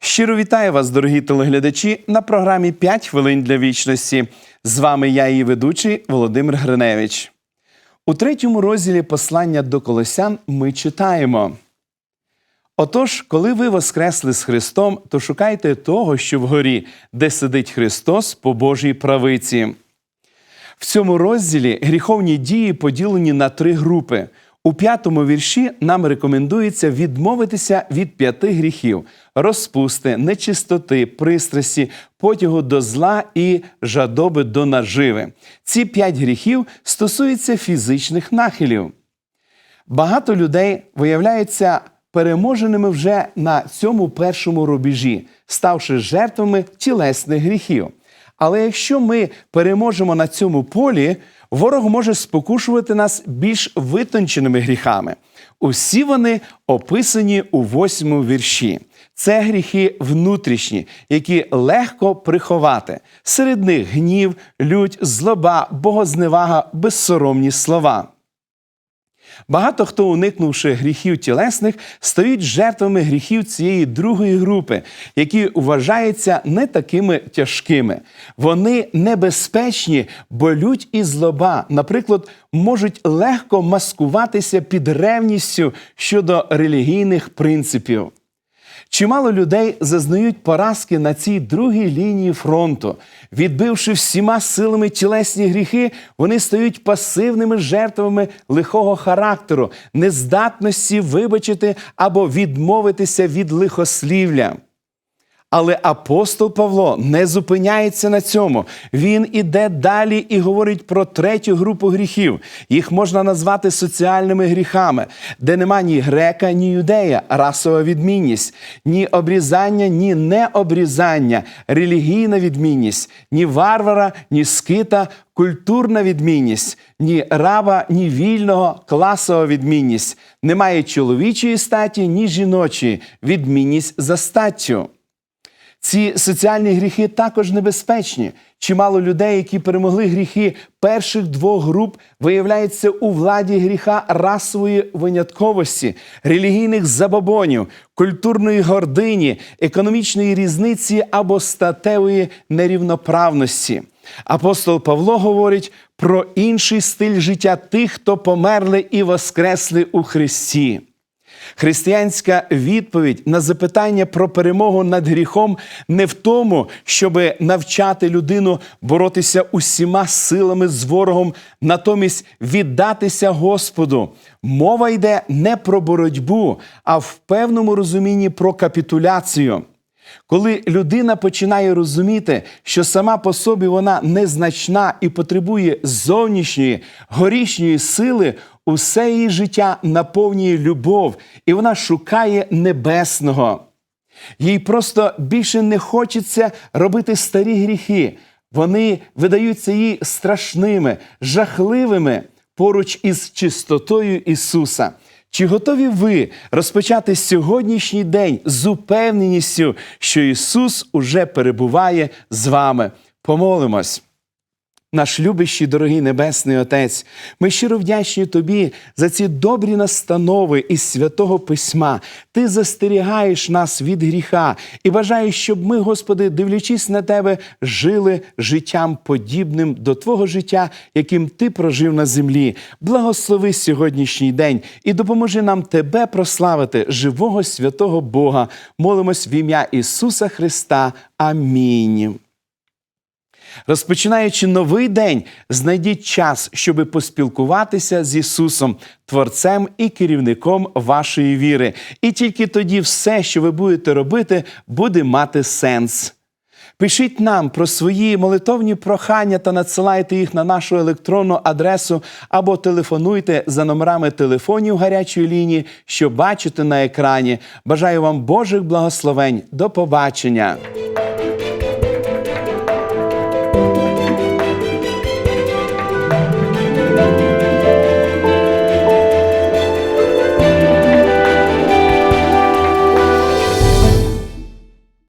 Щиро вітаю вас, дорогі телеглядачі, на програмі «5 хвилин для вічності. З вами я, її ведучий Володимир Гриневич. У третьому розділі послання до Колосян ми читаємо. Отож, коли ви воскресли з Христом, то шукайте того, що вгорі, де сидить Христос по Божій правиці. В цьому розділі гріховні дії поділені на три групи. У п'ятому вірші нам рекомендується відмовитися від п'яти гріхів: розпусти, нечистоти, пристрасті, потягу до зла і жадоби до наживи. Ці п'ять гріхів стосуються фізичних нахилів. Багато людей виявляються переможеними вже на цьому першому рубежі, ставши жертвами тілесних гріхів. Але якщо ми переможемо на цьому полі, ворог може спокушувати нас більш витонченими гріхами. Усі вони описані у восьмому вірші. Це гріхи внутрішні, які легко приховати. Серед них гнів, лють, злоба, богозневага, безсоромні слова. Багато хто, уникнувши гріхів тілесних, стають жертвами гріхів цієї другої групи, які вважаються не такими тяжкими. Вони небезпечні, болють і злоба, наприклад, можуть легко маскуватися під ревністю щодо релігійних принципів. Чимало людей зазнають поразки на цій другій лінії фронту. Відбивши всіма силами тілесні гріхи, вони стають пасивними жертвами лихого характеру, нездатності вибачити або відмовитися від лихослівля. Але апостол Павло не зупиняється на цьому. Він іде далі і говорить про третю групу гріхів. Їх можна назвати соціальними гріхами, де нема ні грека, ні юдея, расова відмінність, ні обрізання, ні необрізання, релігійна відмінність, ні варвара, ні скита, культурна відмінність, ні раба, ні вільного, класова відмінність. Немає чоловічої статі, ні жіночої, відмінність за статтю. Ці соціальні гріхи також небезпечні. Чимало людей, які перемогли гріхи перших двох груп, виявляються у владі гріха расової винятковості, релігійних забобонів, культурної гордині, економічної різниці або статевої нерівноправності. Апостол Павло говорить про інший стиль життя тих, хто померли і воскресли у Христі. Християнська відповідь на запитання про перемогу над гріхом не в тому, щоб навчати людину боротися усіма силами з ворогом, натомість віддатися Господу. Мова йде не про боротьбу, а в певному розумінні про капітуляцію. Коли людина починає розуміти, що сама по собі вона незначна і потребує зовнішньої горішньої сили, усе її життя наповнює любов, і вона шукає небесного. Їй просто більше не хочеться робити старі гріхи. Вони видаються їй страшними, жахливими поруч із чистотою Ісуса. Чи готові ви розпочати сьогоднішній день з упевненістю, що Ісус уже перебуває з вами? Помолимось. Наш любящий, дорогий Небесний Отець, ми щиро вдячні Тобі за ці добрі настанови із святого Письма. Ти застерігаєш нас від гріха і бажаєш, щоб ми, Господи, дивлячись на Тебе, жили життям подібним до Твого життя, яким Ти прожив на землі. Благослови сьогоднішній день і допоможи нам Тебе прославити, живого святого Бога. Молимось в ім'я Ісуса Христа. Амінь. Розпочинаючи новий день, знайдіть час, щоби поспілкуватися з Ісусом, Творцем і керівником вашої віри. І тільки тоді все, що ви будете робити, буде мати сенс. Пишіть нам про свої молитовні прохання та надсилайте їх на нашу електронну адресу або телефонуйте за номерами телефонів гарячої лінії, що бачите на екрані. Бажаю вам Божих благословень. До побачення!